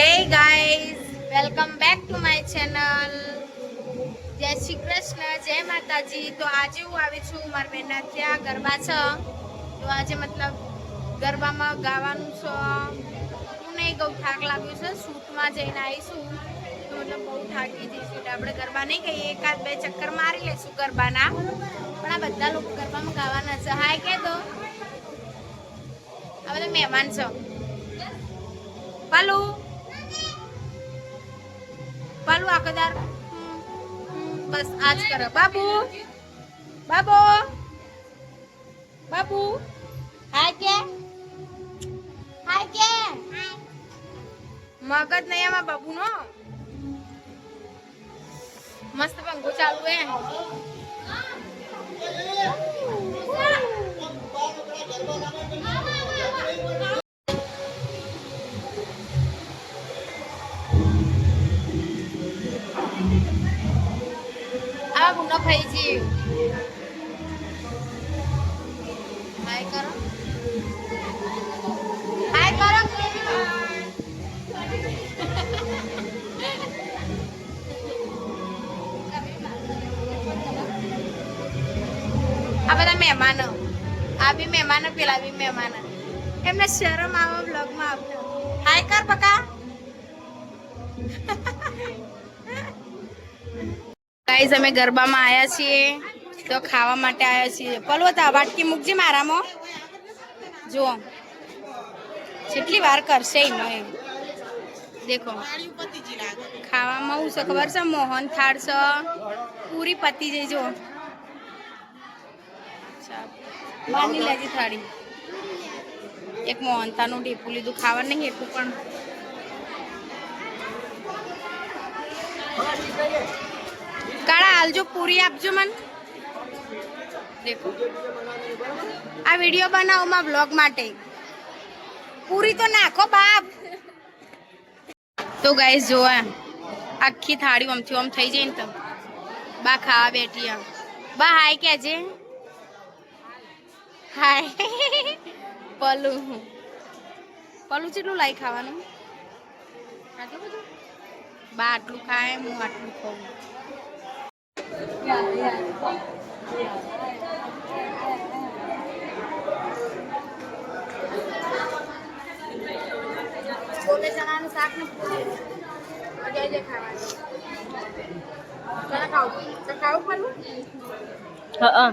Hey guys welcome back to my channel જય શ્રી કૃષ્ણ, જય માતાજી. તો આજે હું આવી છું મારા બેનના ત્યાં ગરબા છે. તો આજે મતલબ ગરબામાં ગાવાનું છે. હું નહીં કહું, થાક લાગ્યું છે. શૂટમાં જઈને આવીશું તો મતલબ બહુ થાકી જઈશું એટલે આપણે ગરબા નહીં કહીએ. એકાદ બે ચક્કર મારી લઈશું ગરબાના. પણ આ બધા લોકો ગરબામાં ગાવાના છે. હાય કે દો. આ બધા મહેમાન છો. પાલુ પાલુ આકદાર બસ આજ કરો. બાબુ. બાબુ. બાબુ. હાય કે. હાય કે. મગજ નહીં આમાં બાબુ નો મસ્ત પંખો ચાલુ હે. ગુનો ફઈજી હાય કરો. હાય કરો આ બધા મહેમાનો. આ બી મહેમાનો, પેલા બી મહેમાનો. એમને શરમ આવો બ્લોગમાં આવતો હાય કર બકા ગાઈઝ, અમે ગરબામાં આવ્યા છીએ. તો ખાવા માટે આવ્યા છીએ. પલવતા વાટકી મૂકજે મારામાં જુઓ. કેટલી વાર કરશે એનો એમ. દેખો. ખાવામાં હું છે ખબર છે? મોહન થાળ છે. પૂરી પતી જઈ જો માની લેજે થાળી. એક મોહનતાનું ઢેપું લીધું. ખાવા નહીં એટલું પણ. કાળા હાલજો પૂરી આપજો મન. દેખો. આ વીડિયો બનાવો માં બ્લોગ માટે. પૂરી તો નાખો બાપ. તો ગાઈસ જો આખી થાળી આમથી આમ થઈ જાય ને તો બા ખાવા બેઠી આમ. બા, હાય કેજે હાય. પલુ. પલુ કેટલું લાઈ ખાવાનું? આટલું બધું? બા, આટલું ખાય, હું આટલું ખાઉં. છોલે ચણાનું શાક ને પૂરી મજા આવી જાય ખાવાની ચણા ખાવું તો ખાવું પડવું હા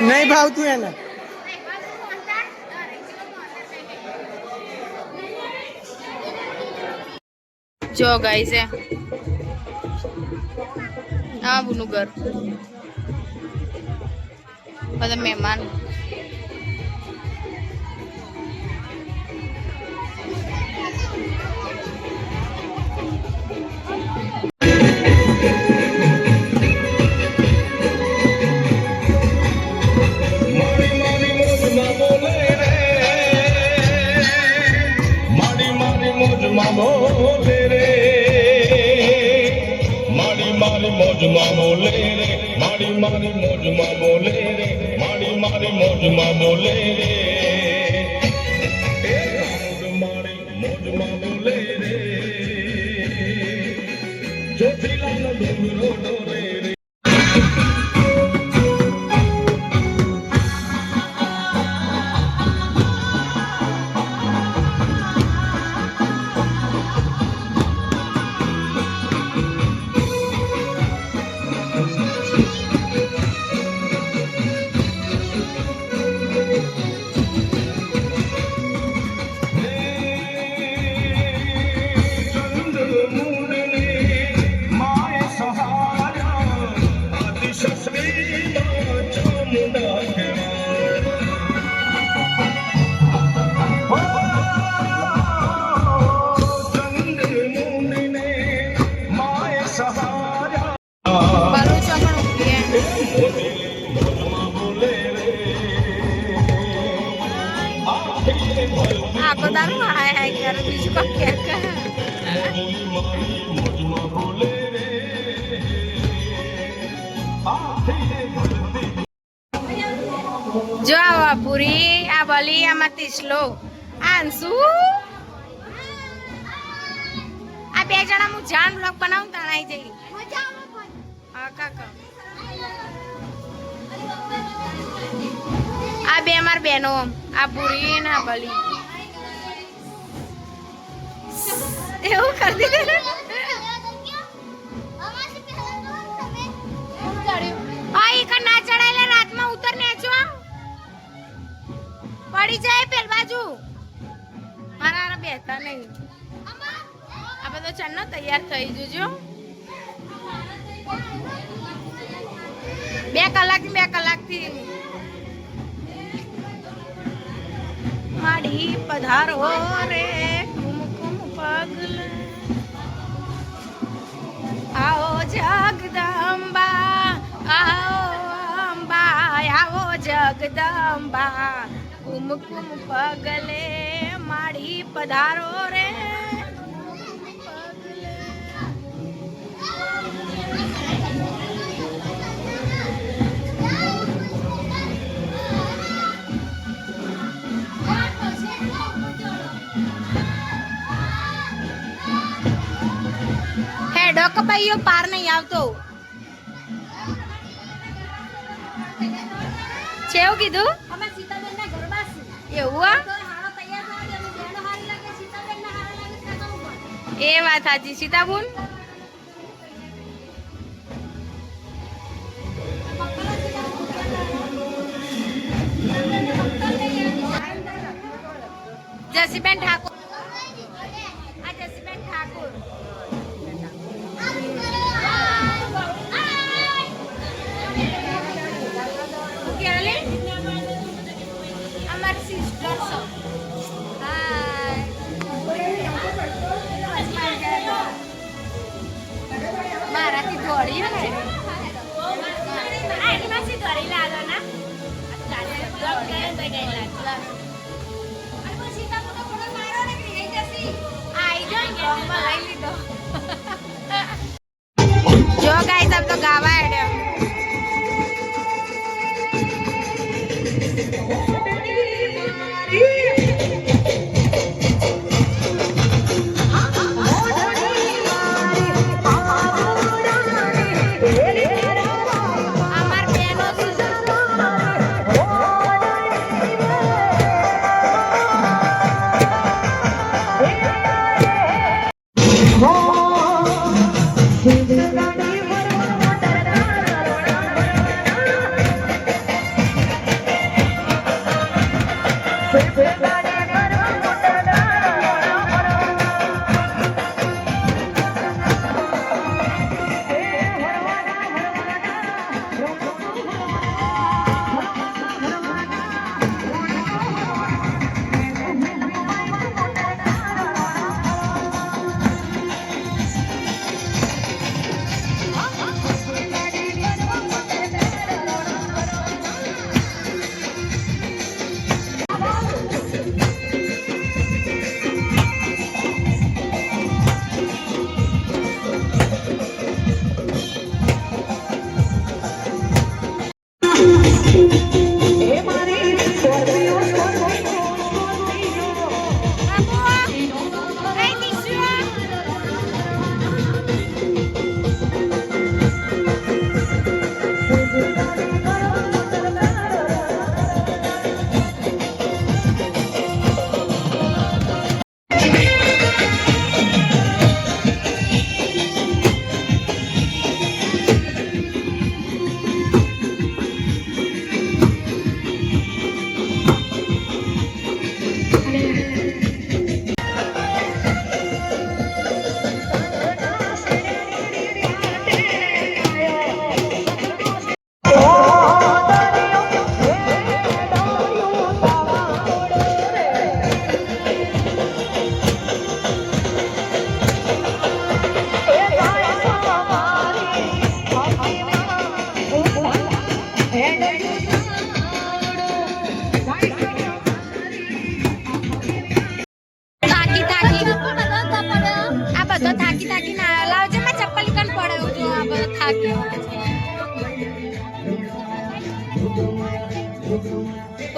નહીં ભાવતું એને. જો ગાઈસ છે આ બુનું ઘર બધા મહેમાન. મારી મારી જો આ પૂરી, આ બલી આમાં તીસલો. આ આ બે જણા હું જાન બ્લોગ બનાવું તણાઈ જઈ. આ બે માર બેનો આ પૂરી ને આ બલી એવું કરી દીધું નહીં. આ બધો ચન્નો તૈયાર થઈ જજો. બે કલાક બે કલાકથી માડી પધારો રે કુમકુમ પગલે. આવો જગદંબા, આવો અંબા, આવો જગદંબા કુમકુમ પગલે. માડી પધારો રે. પગલે. ભાઈઓ પાર નહીં આવતો. છે એવું કીધું? એવું એ વાત સાચી. સીતાબુન? ગાઈસ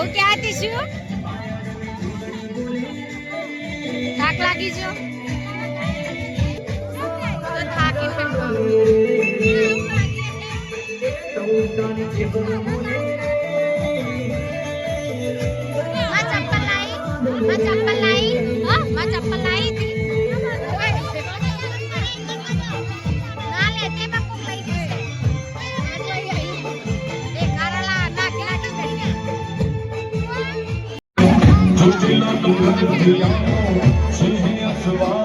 હું ક્યાં હતી શું થાક લાગી જો તો થાકી માં ચપ્પલ લાઈ માં ચપ્પલ લાઈ હા માં ચપ્પલ લાઈ Christina, du kannst dir ja auch, sie sind ja zu wahr.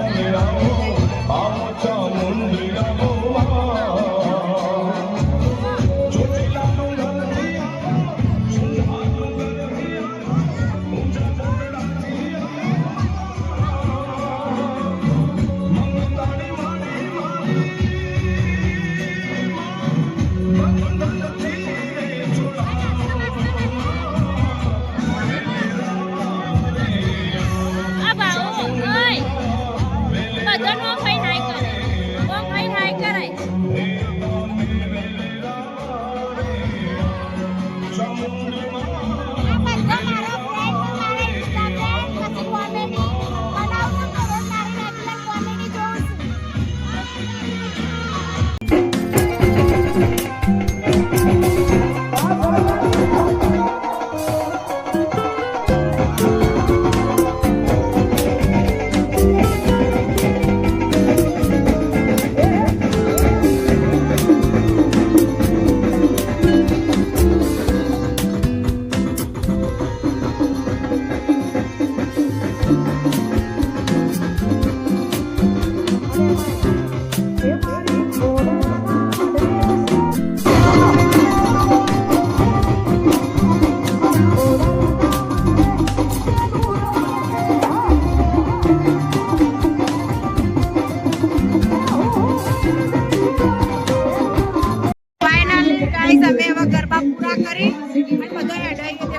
Garba પૂરા કરી અને બધા અઢાઈ